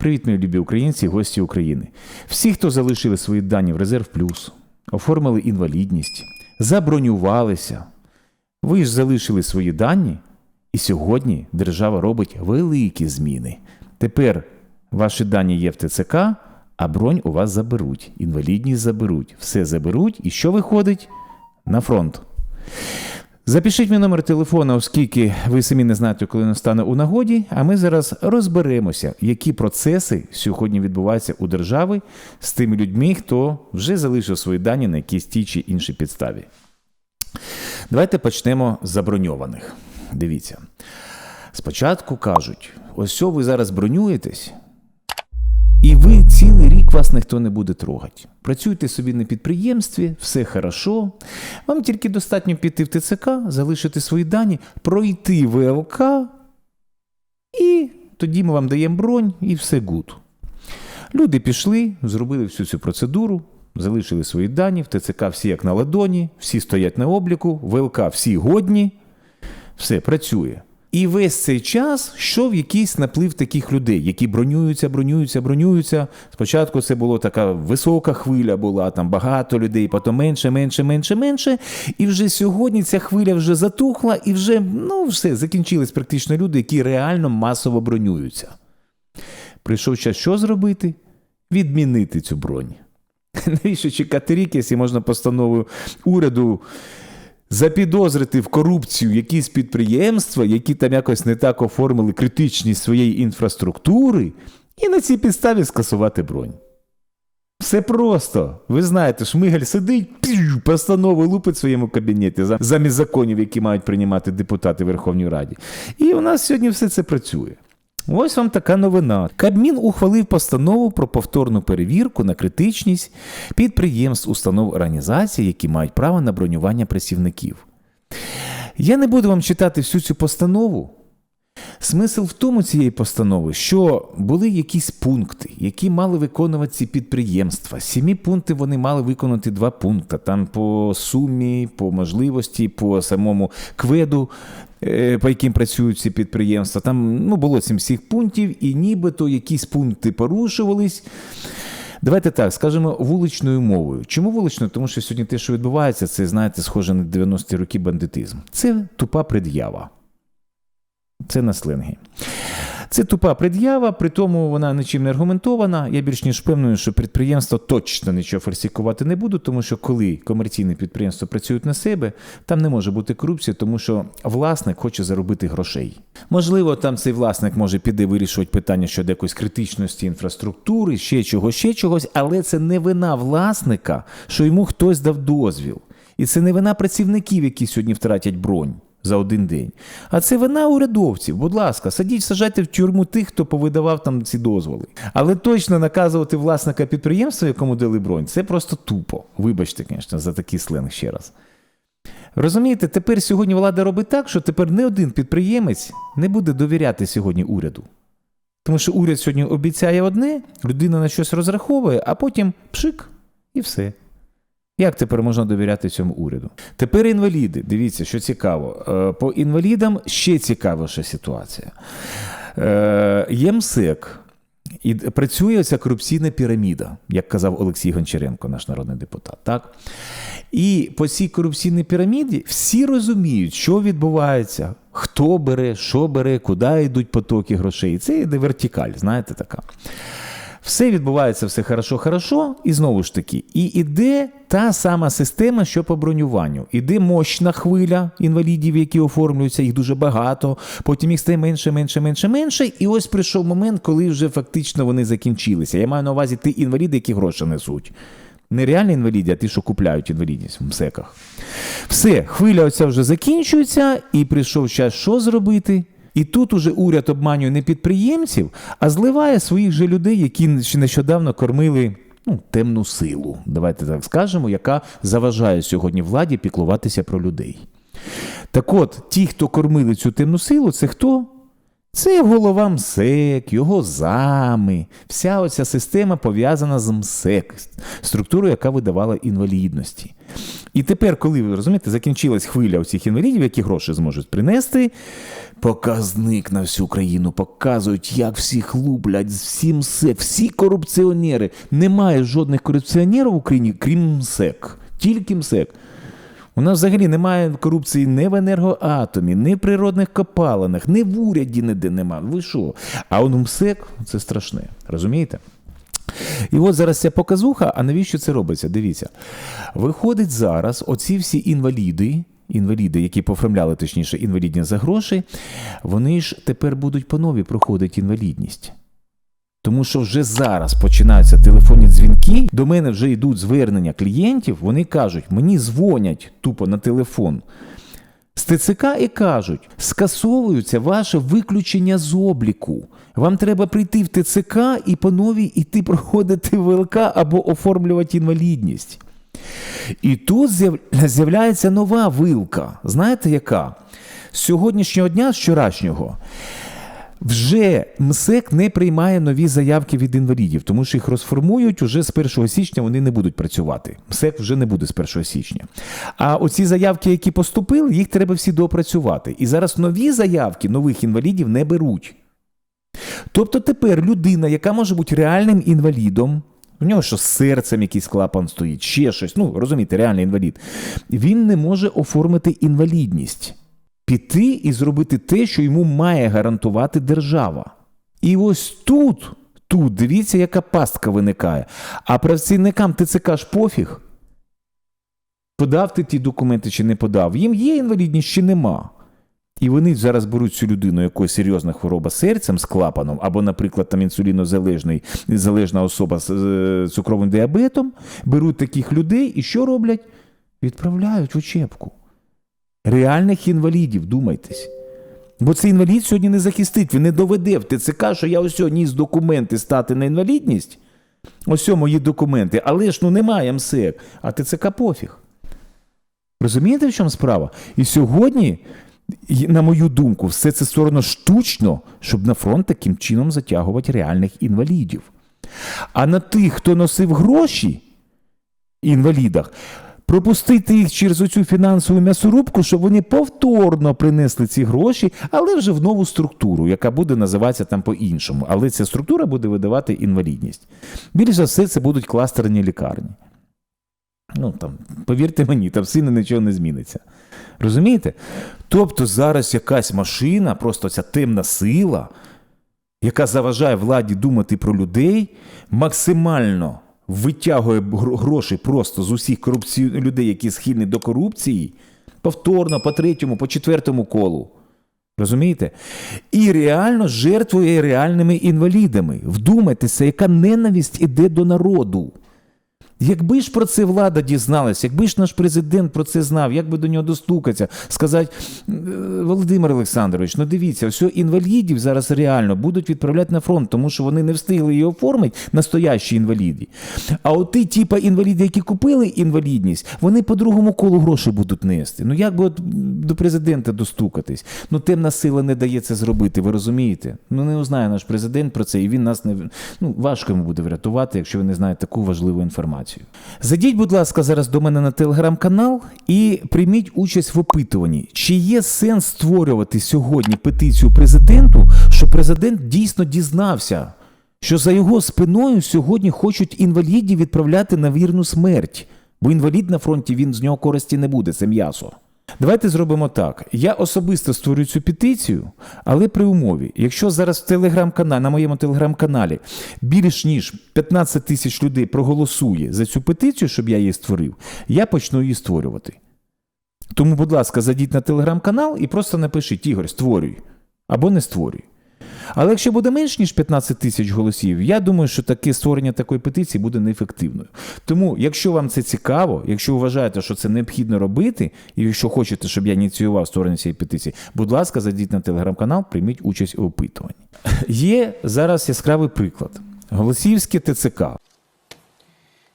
Привіт, мої любі українці, гості України. Всі, хто залишили свої дані в резерв плюс, оформили інвалідність, забронювалися. Ви ж залишили свої дані, і сьогодні держава робить великі зміни. Тепер ваші дані є в ТЦК, а бронь у вас заберуть, інвалідність заберуть, все заберуть. І що виходить? На фронт. Запишіть мій номер телефона, оскільки ви самі не знаєте, коли він стане у нагоді. А ми зараз розберемося, які процеси сьогодні відбуваються у держави з тими людьми, хто вже залишив свої дані на якійсь тій чи іншій підставі. Давайте почнемо з заброньованих. Дивіться. Спочатку кажуть: ось ви зараз бронюєтесь, і ви цілий рік вас ніхто не буде трогати. Працюйте собі на підприємстві, все хорошо. Вам тільки достатньо піти в ТЦК, залишити свої дані, пройти ВЛК, і тоді ми вам даємо бронь, і все гуд. Люди пішли, зробили всю цю процедуру, залишили свої дані, в ТЦК всі як на ладоні, всі стоять на обліку, ВЛК всі годні, все працює. І весь цей час йшов якийсь наплив таких людей, які бронюються, бронюються, бронюються. Спочатку це була така висока хвиля, була там багато людей, потім менше, менше, менше, менше. І вже сьогодні ця хвиля вже затухла, і вже ну все закінчились практично люди, які реально масово бронюються. Прийшов час що зробити? Відмінити цю бронь. Навіщо чекати рік, якщо можна постановою уряду запідозрити в корупцію якісь підприємства, які там якось не так оформили критичність своєї інфраструктури, і на цій підставі скасувати бронь. Все просто. Ви знаєте, Шмигаль сидить, постанови лупить в своєму кабінеті замість законів, які мають приймати депутати Верховній Раді. І у нас сьогодні все це працює. Ось вам така новина. Кабмін ухвалив постанову про повторну перевірку на критичність підприємств, установ організацій, які мають право на бронювання працівників. Я не буду вам читати всю цю постанову. Смисл в тому цієї постанови, що були якісь пункти, які мали виконувати ці підприємства. Сімі пункти вони мали виконати два пункти. Там по сумі, по можливості, по самому кведу, по яким працюють ці підприємства. Там ну, було сім всіх пунктів, і нібито якісь пункти порушувались. Давайте так, скажемо вуличною мовою. Чому вуличною? Тому що сьогодні те, що відбувається, це, знаєте, схоже на 90-ті роки бандитизм. Це тупа пред'ява. Це на сленгі. Це тупа пред'ява, при тому вона нічим не аргументована. Я більш ніж впевнений, що підприємства точно нічого фальсифікувати не будуть, тому що коли комерційне підприємство працюють на себе, там не може бути корупції, тому що власник хоче заробити грошей. Можливо, там цей власник може піде вирішувати питання щодо якоїсь критичності інфраструктури, ще чогось, ще чогось, але це не вина власника, що йому хтось дав дозвіл. І це не вина працівників, які сьогодні втратять бронь за один день. А це вина урядовців. Будь ласка, садіть, сажайте в тюрму тих, хто повидавав там ці дозволи. Але точно наказувати власника підприємства, якому дали бронь, це просто тупо. Вибачте, звісно, за такий сленг ще раз. Розумієте, тепер сьогодні влада робить так, що тепер не один підприємець не буде довіряти сьогодні уряду. Тому що уряд сьогодні обіцяє одне, людина на щось розраховує, а потім пшик і все. Як тепер можна довіряти цьому уряду? Тепер інваліди. Дивіться, що цікаво. Е, по інвалідам ще цікавіша ситуація. Е, ЄМСЕК і працює ця корупційна піраміда, як казав Олексій Гончаренко, наш народний депутат. Так? І по цій корупційній піраміді всі розуміють, що відбувається, хто бере, що бере, куди йдуть потоки грошей. Це йде вертикаль, знаєте, така. Все відбувається все хорошо-хорошо, і знову ж таки, і іде та сама система, що по бронюванню. Іде мощна хвиля інвалідів, які оформлюються, їх дуже багато. Потім їх стає менше, менше, менше, менше. І ось прийшов момент, коли вже фактично вони закінчилися. Я маю на увазі ті інваліди, які гроші несуть. Не реальні інваліди, а ті, що купляють інвалідність в МСЕКах. Все, хвиля оця вже закінчується, і прийшов час, що зробити? І тут уже уряд обманює не підприємців, а зливає своїх же людей, які ще нещодавно кормили ну, темну силу, давайте так скажемо, яка заважає сьогодні владі піклуватися про людей. Так от, ті, хто кормили цю темну силу, це хто? Це голова МСЕК, його зами. Вся оця система пов'язана з МСЕК, структурою, яка видавала інвалідності. І тепер, коли ви розумієте, закінчилась хвиля оцих інвалідів, які гроші зможуть принести, показник на всю країну показують, як всіх луплять, всі МСЕК, всі корупціонери. Немає жодних корупціонерів в Україні, крім МСЕК. Тільки МСЕК. У нас взагалі немає корупції ні в енергоатомі, ні в природних копалинах, ні в уряді ніде немає. Ви що? А он МСЕК це страшне. Розумієте? І от зараз ця показуха, а навіщо це робиться? Дивіться. Виходить зараз, оці всі інваліди, інваліди, які поформляли, точніше, інвалідні за гроші, вони ж тепер будуть по нові проходити інвалідність. Тому що вже зараз починаються телефонні дзвінки. До мене вже йдуть звернення клієнтів. Вони кажуть, мені дзвонять тупо на телефон з ТЦК і кажуть, скасовується ваше виключення з обліку. Вам треба прийти в ТЦК і по новій іти проходити ВЛК або оформлювати інвалідність. І тут з'являється нова вилка. Знаєте яка? З сьогоднішнього дня, з вчорашнього, вже МСЕК не приймає нові заявки від інвалідів, тому що їх розформують уже з 1 січня вони не будуть працювати. МСЕК вже не буде з 1 січня. А оці заявки, які поступили, їх треба всі доопрацювати. І зараз нові заявки нових інвалідів не беруть. Тобто тепер людина, яка може бути реальним інвалідом, в нього що з серцем якийсь клапан стоїть, ще щось, ну розумієте, реальний інвалід, він не може оформити інвалідність піти і зробити те, що йому має гарантувати держава. І ось тут, тут, дивіться, яка пастка виникає. А працівникам ТЦК ж пофіг. Подав ти ті документи чи не подав. Їм є інвалідність чи нема. І вони зараз беруть цю людину, якої серйозна хвороба серцем з клапаном, або, наприклад, там інсулінозалежний залежна особа з цукровим діабетом, беруть таких людей і що роблять? Відправляють в учебку реальних інвалідів, думайтесь. Бо цей інвалід сьогодні не захистить, він не доведе в ТЦК, що я ось з документи стати на інвалідність. Ось мої документи, але ж ну немає МСЕК, а ТЦК пофіг. Розумієте, в чому справа? І сьогодні, на мою думку, все це створено штучно, щоб на фронт таким чином затягувати реальних інвалідів. А на тих, хто носив гроші інвалідах, пропустити їх через оцю фінансову м'ясорубку, щоб вони повторно принесли ці гроші, але вже в нову структуру, яка буде називатися там по-іншому. Але ця структура буде видавати інвалідність. Більш за все, це будуть кластерні лікарні. Ну, там, повірте мені, там сильно нічого не зміниться. Розумієте? Тобто зараз якась машина, просто ця темна сила, яка заважає владі думати про людей, максимально витягує гроші просто з усіх корупцій... людей, які схильні до корупції, повторно, по третьому, по четвертому колу. Розумієте? І реально жертвує реальними інвалідами. Вдумайтеся, яка ненависть іде до народу. Якби ж про це влада дізналась, якби ж наш президент про це знав, як би до нього достукатися, сказати, «Е, Володимир Олександрович, ну дивіться, все, інвалідів зараз реально будуть відправляти на фронт, тому що вони не встигли її оформити, настоящі інваліди. А от ті, типа інваліди, які купили інвалідність, вони по другому колу гроші будуть нести. Ну як би от до президента достукатись? Ну темна сила не дає це зробити, ви розумієте? Ну не узнає наш президент про це, і він нас не ну важко йому буде врятувати, якщо ви не знаєте таку важливу інформацію. Зайдіть, будь ласка, зараз до мене на телеграм-канал і прийміть участь в опитуванні, чи є сенс створювати сьогодні петицію президенту, щоб президент дійсно дізнався, що за його спиною сьогодні хочуть інвалідів відправляти на вірну смерть, бо інвалід на фронті він з нього користі не буде, це м'ясо. Давайте зробимо так. Я особисто створю цю петицію, але при умові, якщо зараз в телеграм-каналі, на моєму телеграм-каналі більш ніж 15 тисяч людей проголосує за цю петицію, щоб я її створив, я почну її створювати. Тому, будь ласка, зайдіть на телеграм-канал і просто напишіть Ігор, створюй або не створюй. Але якщо буде менш ніж 15 тисяч голосів, я думаю, що таке створення такої петиції буде неефективною. Тому, якщо вам це цікаво, якщо вважаєте, що це необхідно робити, і якщо хочете, щоб я ініціював створення цієї петиції, будь ласка, зайдіть на телеграм-канал, прийміть участь у опитуванні. Є зараз яскравий приклад. Голосівське ТЦК.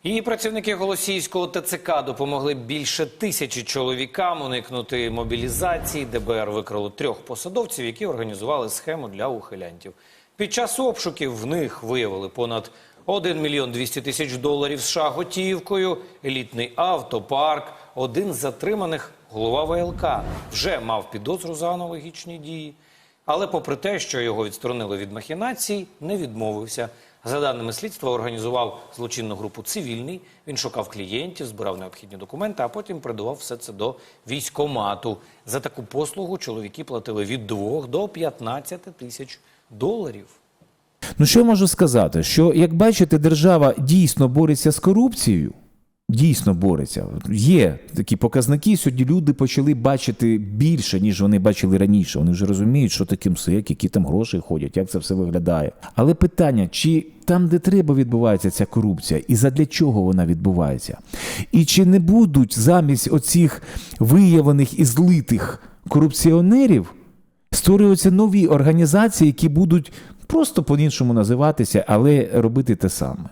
І працівники Голосійського ТЦК допомогли більше тисячі чоловікам уникнути мобілізації. ДБР викрало трьох посадовців, які організували схему для ухилянтів. Під час обшуків в них виявили понад 1 мільйон 200 тисяч доларів США готівкою, елітний автопарк. Один з затриманих голова ВЛК вже мав підозру за аналогічні дії. Але попри те, що його відсторонили від махінацій, не відмовився. За даними слідства, організував злочинну групу цивільний. Він шукав клієнтів, збирав необхідні документи, а потім придавав все це до військомату. За таку послугу чоловіки платили від 2 до 15 тисяч доларів. Ну що можу сказати? Що, як бачите, держава дійсно бореться з корупцією. Дійсно бореться. Є такі показники. Сьогодні люди почали бачити більше, ніж вони бачили раніше. Вони вже розуміють, що таке МСЕК, які там гроші ходять, як це все виглядає. Але питання, чи там, де треба, відбувається ця корупція, і задля чого вона відбувається? І чи не будуть замість оцих виявлених і злитих корупціонерів створюються нові організації, які будуть просто по-іншому називатися, але робити те саме.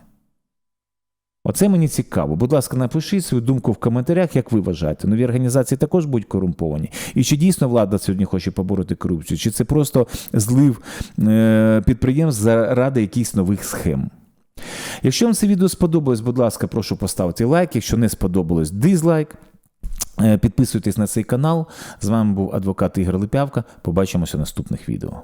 Оце мені цікаво. Будь ласка, напишіть свою думку в коментарях, як ви вважаєте. Нові організації також будуть корумповані. І чи дійсно влада сьогодні хоче побороти корупцію, чи це просто злив е- підприємств заради якихось нових схем? Якщо вам це відео сподобалось, будь ласка, прошу поставити лайк. Якщо не сподобалось, дизлайк. Е, Підписуйтесь на цей канал. З вами був адвокат Ігор Липявка. Побачимося в наступних відео.